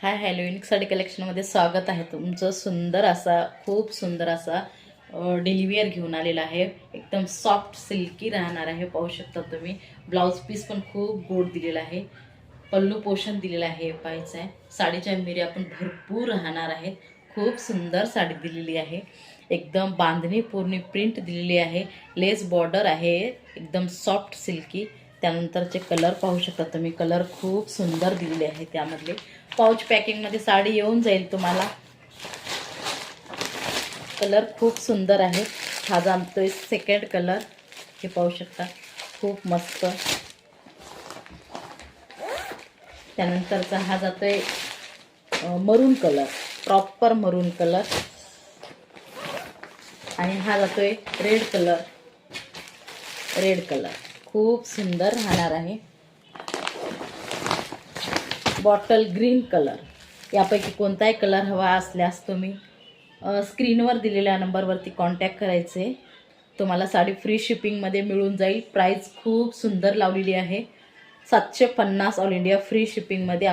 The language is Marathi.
हाय हॅलो युनिक साडी कलेक्शनमध्ये स्वागत आहे तुमचं. सुंदर असा खूप सुंदर असा डेलिव्हियर घेऊन आलेला आहे. एकदम सॉफ्ट सिल्की राहणार आहे पाहू शकता तुम्ही. ब्लाऊज पीस पण खूप गोड दिलेला आहे. पल्लू पोषण दिलेलं आहे पाहायचं आहे साडीच्या मिऱ्या पण भरपूर राहणार आहेत. खूप सुंदर साडी दिलेली आहे. एकदम बांधणी पूर्ण प्रिंट दिलेली आहे. लेस बॉर्डर आहे. एकदम सॉफ्ट सिल्की त्यानंतरचे कलर पाहू शकता तुम्ही. कलर खूप सुंदर दिलेले आहे त्यामधले. पाऊच पॅकिंगमध्ये साडी येऊन जाईल तुम्हाला. कलर खूप सुंदर आहे. हा जाणतोय सेकंड कलर हे पाहू शकता. खूप मस्त. त्यानंतरचा हा जातोय मरून कलर प्रॉपर मरून कलर आणि हा जातोय रेड कलर रेड कलर खूप सुंदर राहणार आहे. बॉटल ग्रीन कलर यापैकी कोणताही कलर हवा असल्यास तुम्ही स्क्रीनवर दिलेल्या नंबरवरती कॉन्टॅक्ट करायचे. तुम्हाला साडी फ्री शिपिंगमध्ये मिळून जाईल. प्राईस खूप सुंदर लावलेली आहे. सातशे पन्नास ऑल इंडिया फ्री शिपिंगमध्ये